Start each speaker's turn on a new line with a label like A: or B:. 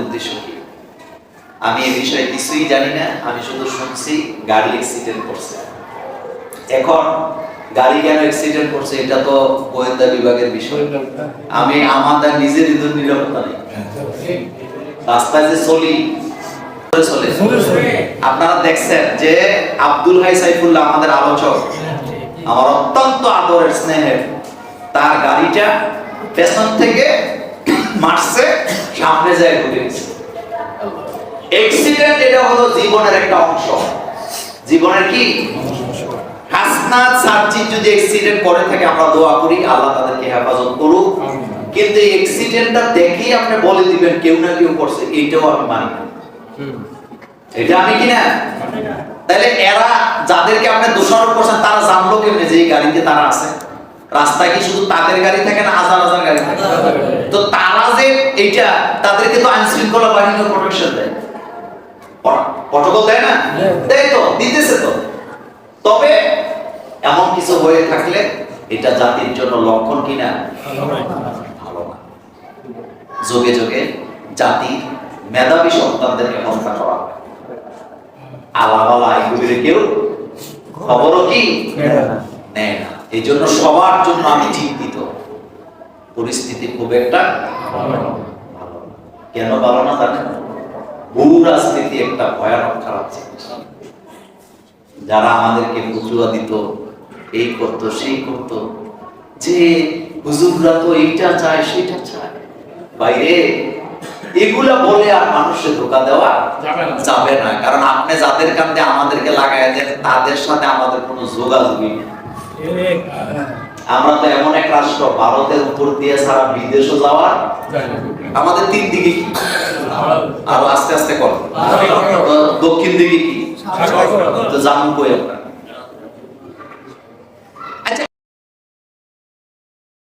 A: উদ্দেশ্য কি? আমি বিষয়ে কিছুই জানি না, আমি শুধু শুনছি গাড়ি অ্যাক্সিডেন্ট করছে। এখন গাড়ি কেন অ্যাক্সিডেন্ট করছে, এটা তো গোয়েন্দা বিভাগের বিষয়। আমি আমাদের নিজের ইঁদুর নিরাপত্তা নেই। রাস্তায় যে চলি, চলে। আপনারা দেখছেন যে আব্দুল হাই সাইফুল্লাহ আমাদের আলোচক, আমার অত্যন্ত আদরের স্নেহের, তার গাড়িটা পেছন থেকে মারছে, সামনে যায় ঘুরে এটা হলো জীবনের একটা অংশ। জীবনের কি? যদি করে থাকে, আমরা দোয়া করি, আল্লাহ তাদেরকে হেফাজত করুক। কিন্তু এই দেখেই আপনি বলে দিবেন, কেউ না কেউ করছে এইটাও আমি মানি না। এটা আমি কি না? তাহলে এরা যাদেরকে আপনি দোষারোপ করছেন, তারা জানলো কেমনে যে এই গাড়িতে তারা আছে? রাস্তায় কি শুধু তাদের গাড়ি থাকে না হাজার হাজার গাড়ি থাকে? তো তারা যে এইটা তাদেরকে তো আইন শৃঙ্খলা বাহিনী প্রোটেকশন দেয়। প্রটোকল দেয় না? দেয়। তো দিতেছে তো। তবে এমন কিছু হয়ে থাকলে এটা জাতির জন্য লক্ষণ কিনা? ভালো না। যোগে যোগে জাতির মেধাবী সন্তানদেরকে হত্যা করা হয়। আলাবালা এগুলির কেউ? খবরও কি? নেয় না। এই জন্য সবার জন্য আমি চিন্তিত পরিস্থিতি খুব একটা ভালো কেন ভালো না জানেন? ভূ রাজনীতি একটা ভয়ানক খারাপ জিনিস। যারা আমাদেরকে বুঝুয়া দিত এই করতো সেই করতো। যে হুজুররা তো এইটা চায় সেটা চায়। বাইরে এগুলা বলে আর মানুষের ধোকা দেওয়া
B: যাবে না।
A: যাবে না। কারণ আপনি যাদের কান্দে আমাদেরকে লাগাই দেন তাদের সাথে আমাদের কোনো যোগাযোগই নেই। আমরা তো এমন এক রাষ্ট্র ভারতের উপর দিয়ে সারা বিদেশও যাওয়া আমাদের তিন দিকে কি? আরও আস্তে আস্তে কর। দক্ষিণ দিকে কি? জানুন কই আমরা।